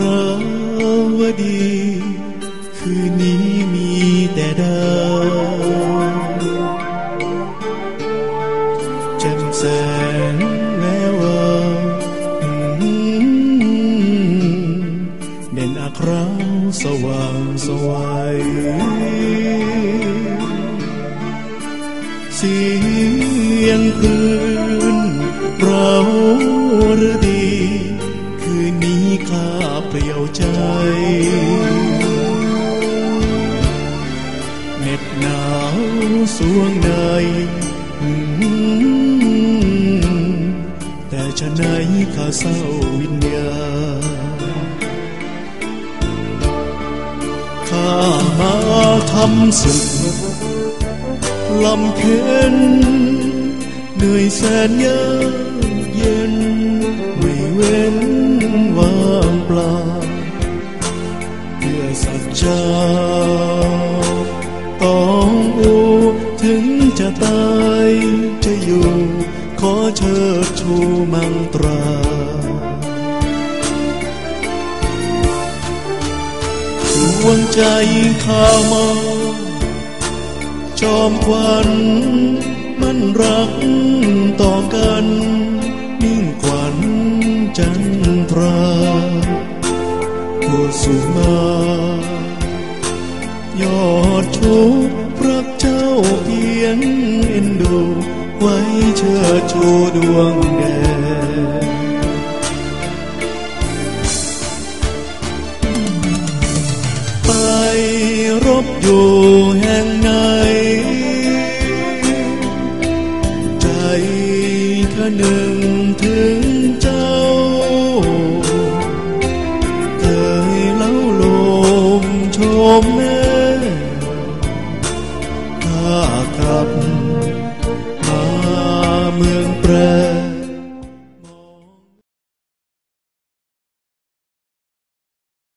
ราวดี คืนนี้มีแต่ดาวจำแสนแววเด่นอักราวสว่างสวัยสียงคืน นี้ข้าเปลี่ยวใจเหน็บหนาวสวงในแต่ฉะไหนข้าเศร้าวิญญาข้ามาทำศึกลำเค็นเหนื่อยแสนยาก จจาต้องอูถึงจะตายจะอยู่ ขอเชิดชูมังตราดวงใจข้ามาจอมควันมันรักต่อกันนิ่งขวัญจันทรา ผู้สุมายอดชูพระเจ้าเพียงเอ็นดู ไว้เชิดชูดวงแดนไปรบอยู่แห่งไหน ใจข้าหนึ่งถึงเจ้า Grabgraben.